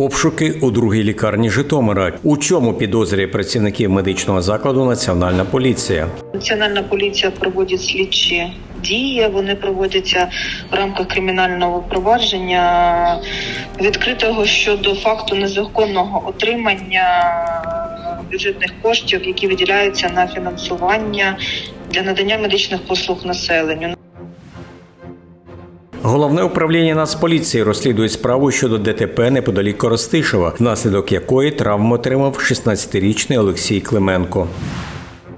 Обшуки у другій лікарні Житомира. У чому підозрює працівників медичного закладу Національна поліція? Національна поліція проводить слідчі дії. Вони проводяться в рамках кримінального провадження відкритого щодо факту незаконного отримання бюджетних коштів, які виділяються на фінансування для надання медичних послуг населенню. Головне управління Нацполіції розслідує справу щодо ДТП неподалік Коростишева, внаслідок якої травму отримав 16-річний Олексій Клименко.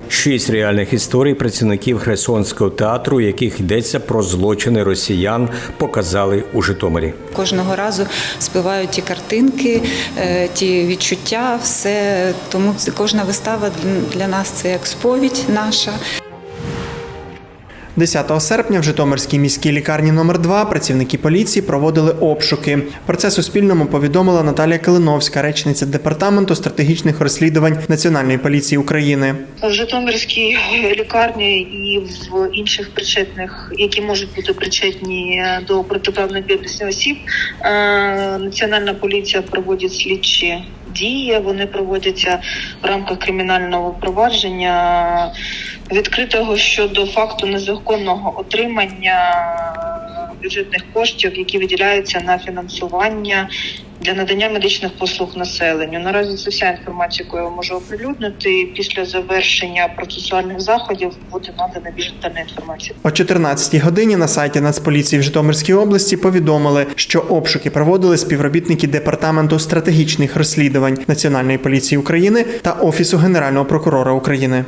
Шість реальних історій працівників Херсонського театру, яких йдеться про злочини росіян, показали у Житомирі. Кожного разу спливають ті картинки, е, ті відчуття, все. Тому кожна вистава для нас це як сповідь наша. 10 серпня в Житомирській міській лікарні номер 2 працівники поліції проводили обшуки. Про це Суспільному повідомила Наталія Калиновська, речниця департаменту стратегічних розслідувань Національної поліції України. В Житомирській лікарні і в інших причетних, які можуть бути причетні до протиправної діяльності осіб, е, національна поліція проводить слідчі дії. Вони проводяться в рамках кримінального провадження відкритого щодо факту незаконного отримання бюджетних коштів, які виділяються на фінансування для надання медичних послуг населенню. Наразі це вся інформація, яку я можу оприлюднити. Після завершення процесуальних заходів буде надана більш детальна інформація. О 14 годині на сайті Нацполіції в Житомирській області повідомили, що обшуки проводили співробітники департаменту стратегічних розслідувань Національної поліції України та Офісу Генерального прокурора України.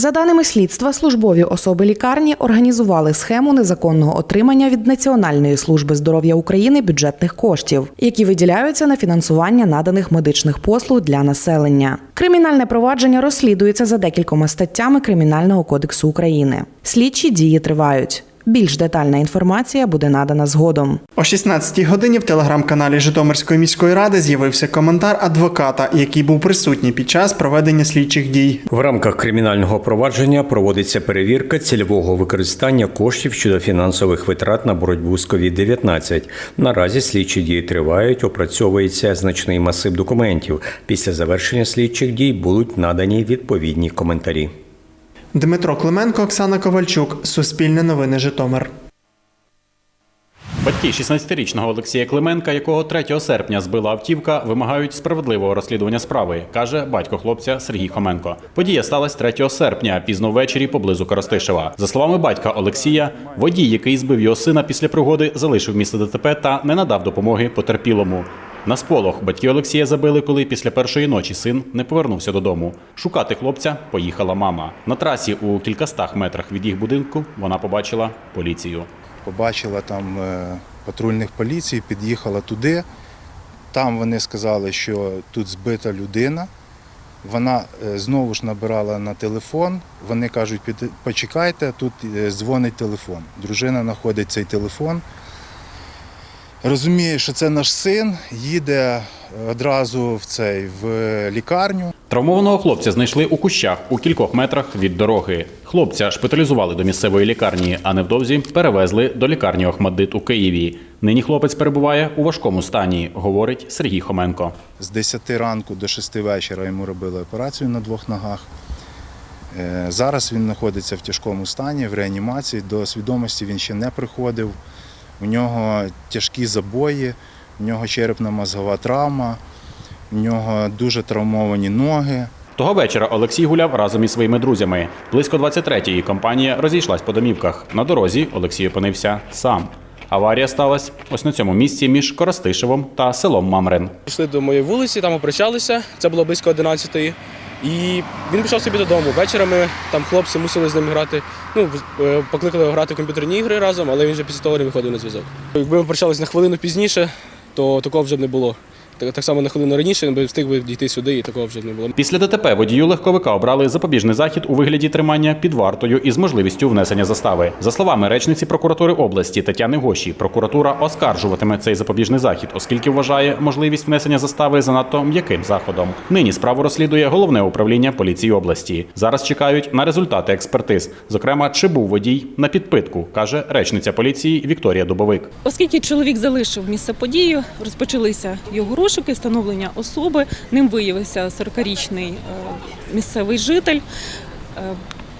За даними слідства, службові особи лікарні організували схему незаконного отримання від Національної служби здоров'я України бюджетних коштів, які виділяються на фінансування наданих медичних послуг для населення. Кримінальне провадження розслідується за декількома статтями Кримінального кодексу України. Слідчі дії тривають. Більш детальна інформація буде надана згодом. О 16 годині в телеграм-каналі Житомирської міської ради з'явився коментар адвоката, який був присутній під час проведення слідчих дій. В рамках кримінального провадження проводиться перевірка цільового використання коштів щодо фінансових витрат на боротьбу з COVID-19. Наразі слідчі дії тривають, опрацьовується значний масив документів. Після завершення слідчих дій будуть надані відповідні коментарі. Дмитро Клименко, Оксана Ковальчук, Суспільне новини Житомир. Батьки 16-річного Олексія Клименка, якого 3 серпня збила автівка, вимагають справедливого розслідування справи, каже батько хлопця Сергій Хоменко. Подія сталася 3 серпня, пізно ввечері поблизу Коростишева. За словами батька Олексія, водій, який збив його сина після пригоди, залишив місце ДТП та не надав допомоги потерпілому. На сполох батьки Олексія забили, коли після першої ночі син не повернувся додому. Шукати хлопця поїхала мама. На трасі у кількастах метрах від їх будинку вона побачила поліцію. Побачила там е, патрульних поліцій, під'їхала туди. Там вони сказали, що тут збита людина. Вона е, знову ж набирала на телефон. Вони кажуть, почекайте, тут е, дзвонить телефон. Дружина знаходить цей телефон. Розуміє, що це наш син, їде одразу в цей в лікарню. Травмованого хлопця знайшли у кущах у кількох метрах від дороги. Хлопця шпиталізували до місцевої лікарні, а невдовзі перевезли до лікарні Охмаддит у Києві. Нині хлопець перебуває у важкому стані, говорить Сергій Хоменко. З 10 ранку до 6 вечора йому робили операцію на двох ногах. Е, Зараз він знаходиться в тяжкому стані, в реанімації. До свідомості він ще не приходив. У нього тяжкі забої, у нього черепно-мозгова травма, у нього дуже травмовані ноги. Того вечора Олексій гуляв разом із своїми друзями. Близько 23-ї компанія розійшлась по домівках. На дорозі Олексій опинився сам. Аварія сталася ось на цьому місці між Коростишевом та селом Мамрин. Пішли до моєї вулиці, там попрощалися. Це було близько 11-ї. І він пішов собі додому. Вечорами там хлопці мусили з ним грати. Ну, е, покликали грати в комп'ютерні ігри разом, але він вже після того не виходив на зв'язок. Якби ми прощалися на хвилину пізніше, то такого вже б не було. Так, само на хвилину раніше він би встиг би дійти сюди, і такого вже не було. Після ДТП водію легковика обрали запобіжний захід у вигляді тримання під вартою із можливістю внесення застави. За словами речниці прокуратури області Тетяни Гоші, прокуратура оскаржуватиме цей запобіжний захід, оскільки вважає можливість внесення застави занадто м'яким заходом. Нині справу розслідує головне управління поліції області. Зараз чекають на результати експертиз, зокрема, чи був водій на підпитку, каже речниця поліції Вікторія Дубовик. Оскільки чоловік залишив місце події, розпочалися його розшуки. Пошуки, встановлення особи. Ним виявився 40-річний е, місцевий житель. Е,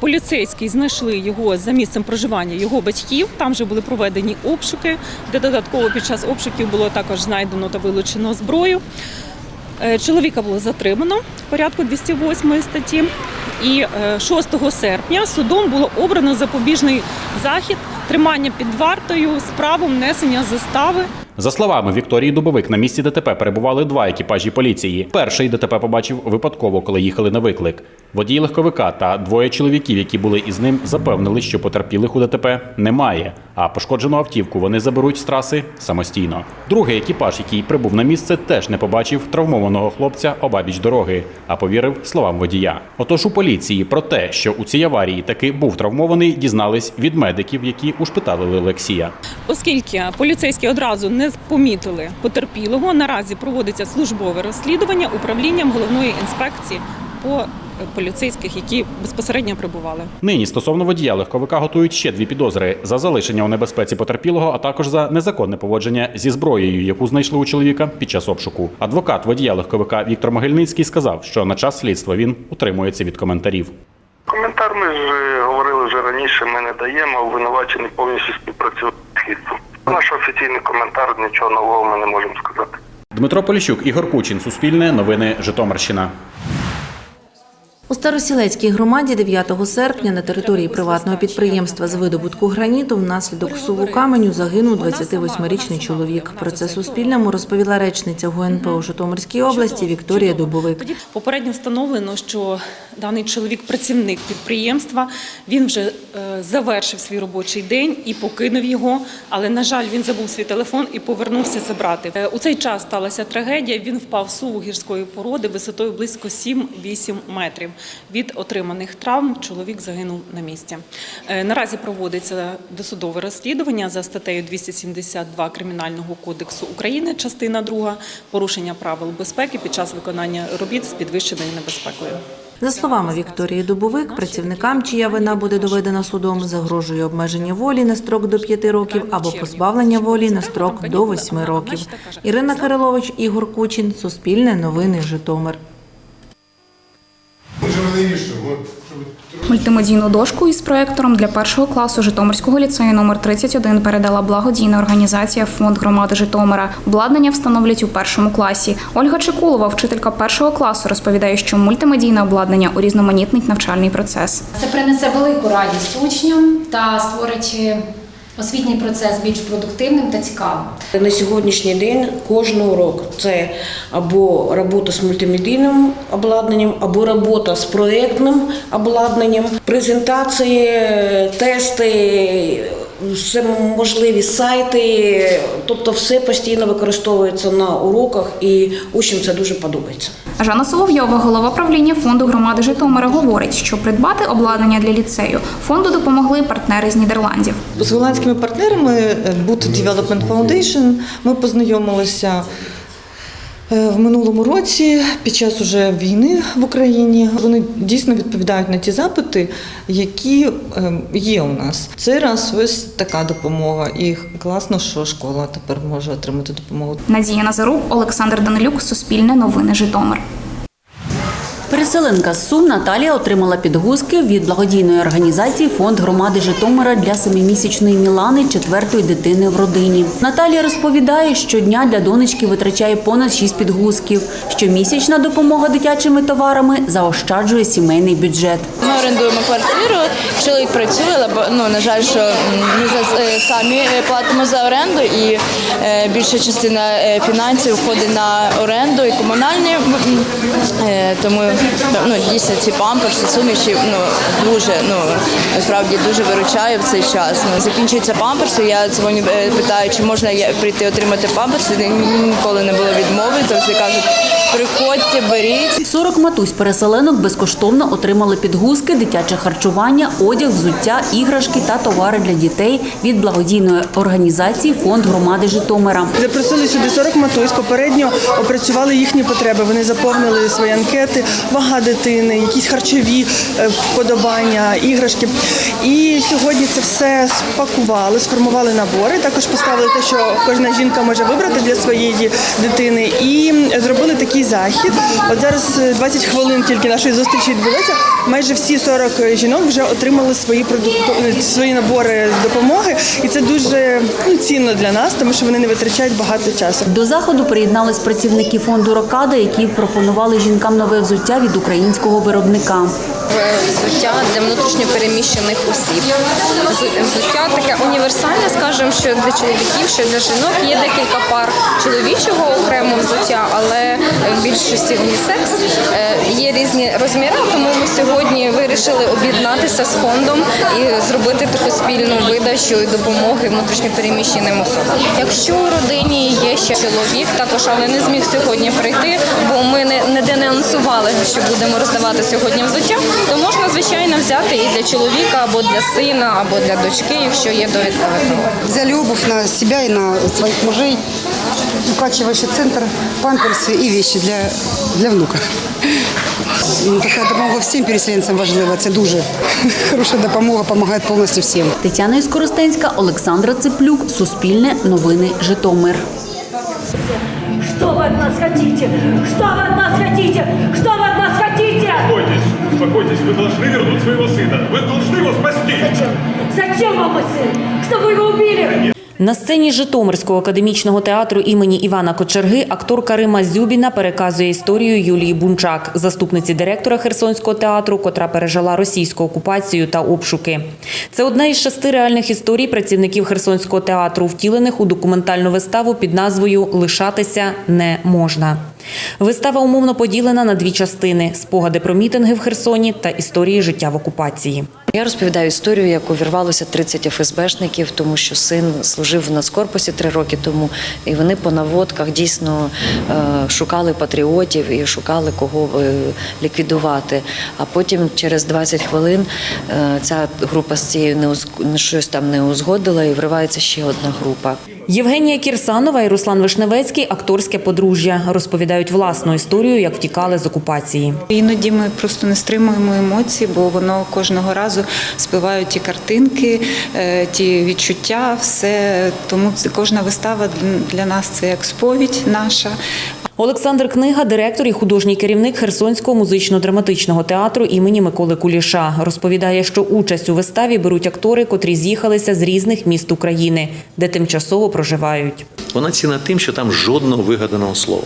Поліцейські знайшли його за місцем проживання його батьків. Там вже були проведені обшуки, де додатково під час обшуків було також знайдено та вилучено зброю. Е, Чоловіка було затримано в порядку 208 статті. І е, 6 серпня судом було обрано запобіжний захід тримання під вартою з правом внесення застави За словами Вікторії Дубовик, на місці ДТП перебували два екіпажі поліції. Перший ДТП побачив випадково, коли їхали на виклик. Водій легковика та двоє чоловіків, які були із ним, запевнили, що потерпілих у ДТП немає. А пошкоджену автівку вони заберуть з траси самостійно. Другий екіпаж, який прибув на місце, теж не побачив травмованого хлопця обабіч дороги, а повірив словам водія. Отож у поліції про те, що у цій аварії таки був травмований, дізнались від медиків, які ушпиталили Олексія. Оскільки поліцейські одразу не помітили потерпілого, наразі проводиться службове розслідування управлінням головної інспекції по поліцейських, які безпосередньо прибували. Нині стосовно водія легковика готують ще дві підозри за залишення у небезпеці потерпілого, а також за незаконне поводження зі зброєю, яку знайшли у чоловіка під час обшуку. Адвокат водія легковика Віктор Могильницький сказав, що на час слідства він утримується від коментарів. Коментар ми ж е, говорили вже раніше, ми не даємо, обвинувачений повністю слідством. Наш офіційний коментар нічого нового ми не можемо сказати. Дмитро Поліщук, Ігор Кучин, Суспільне, Новини Житомирщина. У Старосілецькій громаді 9 серпня на території приватного підприємства з видобутку граніту внаслідок суву каменю загинув 28-річний чоловік. Про це Суспільному розповіла речниця ГУНП у Житомирській області Вікторія Дубовик. Попередньо встановлено, що даний чоловік працівник підприємства. Він вже е, завершив свій робочий день і покинув його. Але на жаль, він забув свій телефон і повернувся забрати. Е, У цей час сталася трагедія. Він впав в суву гірської породи висотою близько 7-8 метрів. Від отриманих травм чоловік загинув на місці. Е, Наразі проводиться досудове розслідування за статтею 272 Кримінального кодексу України, частина 2, порушення правил безпеки під час виконання робіт з підвищеною небезпекою. За словами Вікторії Дубовик, працівникам, чия вина буде доведена судом, загрожує обмеження волі на строк до 5 років або позбавлення волі на строк до 8 років. Ірина Кирилович, Ігор Кучин, Суспільне новини, Житомир. Мультимедійну дошку із проектором для першого класу Житомирського ліцею номер 31 передала благодійна організація Фонд громади Житомира. Обладнання встановлять у першому класі. Ольга Чекулова, вчителька першого класу, розповідає, що мультимедійне обладнання урізноманітнить навчальний процес. Це принесе велику радість учням та створить освітній процес більш продуктивним та цікавим. На сьогоднішній день кожен урок це або робота з мультимедійним обладнанням, або робота з проєктним обладнанням, презентації, тести, можливі сайти, тобто все постійно використовується на уроках, і учням це дуже подобається. Жанна Соловйова, голова правління фонду громади Житомира, говорить, що придбати обладнання для ліцею фонду допомогли партнери з Нідерландів. З голландськими партнерами Boot Development Foundation ми познайомилися в минулому році під час уже війни в Україні. Вони дійсно відповідають на ті запити, які е, є у нас. Це раз ось така допомога, і класно, що школа тепер може отримати допомогу. Надія Назарук, Олександр Данилюк, Суспільне новини Житомир. Переселенка з Сум Наталія отримала підгузки від благодійної організації Фонд громади Житомира для семимісячної Мілани, четвертої дитини в родині. Наталія розповідає, щодня для донечки витрачає понад шість підгузків. Щомісячна допомога дитячими товарами заощаджує сімейний бюджет. Ми орендуємо квартиру. Чоловік працює, але ну на жаль, що ми за е, самі е, платимо за оренду, і е, більша частина фінансів входить на оренду і комунальні. м, ну дійсно ці памперси, суміші ну дуже ну насправді дуже виручає в цей час. Ну закінчується памперси. Я дзвоню, е, питаю, чи можна я прийти отримати памперси. Ніколи не було відмови. Завжди кажуть, приходьте, беріть. 40 матусь-переселенок безкоштовно отримали підгузки, дитяче харчування, одяг, взуття, іграшки та товари для дітей від благодійної організації Фонд громади Житомира. Запросили сюди 40 матусь, попередньо опрацювали їхні потреби. Вони заповнили свої анкети, вага дитини, якісь харчові е, вподобання, іграшки. І сьогодні це все спакували, сформували набори. Також поставили те, що кожна жінка може вибрати для своєї дитини. І зробили такий захід. От зараз е, 20 хвилин тільки нашої зустрічі відбулося. Майже всі 40 жінок вже отримали свої продукти, свої набори допомоги, і це дуже ну, цінно для нас, тому що вони не витрачають багато часу. До заходу приєднались працівники фонду Рокада, які пропонували жінкам нове взуття від українського виробника. взуття для внутрішньопереміщених осіб. Взу- Взуття таке універсальне, скажімо, що для чоловіків, що для жінок. Є декілька пар чоловічого окремо взуття, але в більшості унісекс. Е, Є різні розміри, тому ми сьогодні вирішили об'єднатися з фондом і зробити таку спільну видачу і допомоги внутрішньопереміщеним особам. Якщо у родині є ще чоловік, також але не зміг сьогодні прийти, бо ми не, ніде не анонсували, що будемо роздавати сьогодні взуття, то можна звичайно взяти і для чоловіка, або для сина, або для дочки, якщо є довідка. Взяли обувь на себя и на своих мужей, укачивающий центр, памперсы и вещи для, для внука. Ну, Така допомога всім переселенцям важлива. Це дуже хороша допомога, допомагає повністю всім. Тетяна Іскоростенська, Олександра Цеплюк, Суспільне, Новини Житомир. Что вы от нас хотите? Что вы от нас хотите? Что вы от нас хотите? Успокойтесь, успокойтесь, вы должны вернуть своего сына. Вы должны его спасти. Зачем? Зачем вам мой сын? Чтобы вы его убили? На сцені Житомирського академічного театру імені Івана Кочерги акторка Рима Зюбіна переказує історію Юлії Бунчак, заступниці директора Херсонського театру, котра пережила російську окупацію та обшуки. Це одна із шести реальних історій працівників Херсонського театру, втілених у документальну виставу під назвою Лишатися не можна. Вистава умовно поділена на дві частини: спогади про мітинги в Херсоні та історії життя в окупації. Я розповідаю історію, як увірвалося 30 ФСБшників, тому що син служив в Нацкорпусі три роки тому, і вони по наводках дійсно е, шукали патріотів і шукали кого е, ліквідувати. А потім через 20 хвилин е, ця група з цією не щось там не узгодила, і вривається ще одна група. Євгенія Кірсанова і Руслан Вишневецький акторське подружжя розповідають власну історію, як втікали з окупації. Іноді ми просто не стримуємо емоцій, бо воно кожного разу спливають ті картинки, е, ті відчуття, все. Тому кожна вистава для нас це як сповідь наша. Олександр Книга, директор і художній керівник Херсонського музично-драматичного театру імені Миколи Куліша, розповідає, що участь у виставі беруть актори, котрі з'їхалися з різних міст України, де тимчасово проживають. Вона ціна тим, що там жодного вигаданого слова.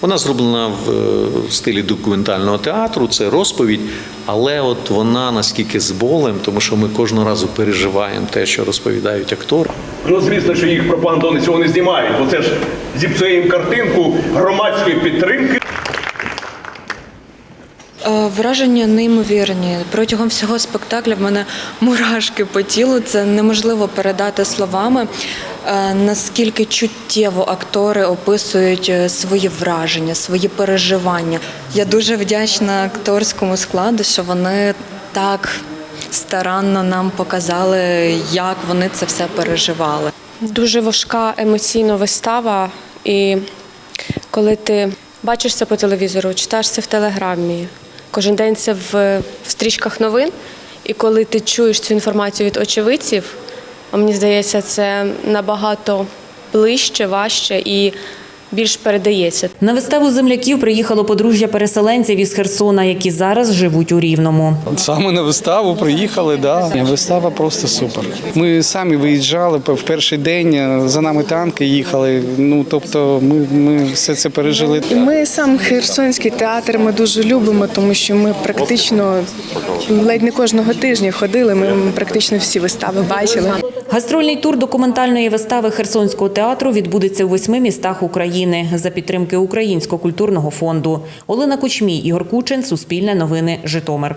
Вона зроблена в е, стилі документального театру, це розповідь, але от вона наскільки з болем, тому що ми кожного разу переживаємо те, що розповідають актори. Ну, звісно, що їх пропагандони цього не знімають, бо це ж зіпсує їм картинку громадської підтримки. Е, Враження неймовірні. Протягом всього спектакля в мене мурашки по тілу. Це неможливо передати словами. Е, Наскільки чуттєво актори описують е, свої враження, свої переживання. Я дуже вдячна акторському складу, що вони так старанно нам показали, як вони це все переживали. Дуже важка емоційна вистава, і коли ти бачиш це по телевізору, читаєш це в телеграмі, кожен день це в, в стрічках новин, і коли ти чуєш цю інформацію від очевидців, мені здається, це набагато ближче, важче. І більш передається. На виставу земляків приїхало подружжя переселенців із Херсона, які зараз живуть у Рівному. Саме на виставу приїхали, да. Вистава просто супер. Ми самі виїжджали в перший день, за нами танки їхали. Ну тобто ми, ми все це пережили. І ми сам Херсонський театр ми дуже любимо, тому що ми практично ледь не кожного тижня ходили. Ми практично всі вистави бачили. Гастрольний тур документальної вистави Херсонського театру відбудеться у восьми містах України за підтримки Українського культурного фонду. Олена Кучмій, Ігор Кучин, Суспільне новини, Житомир.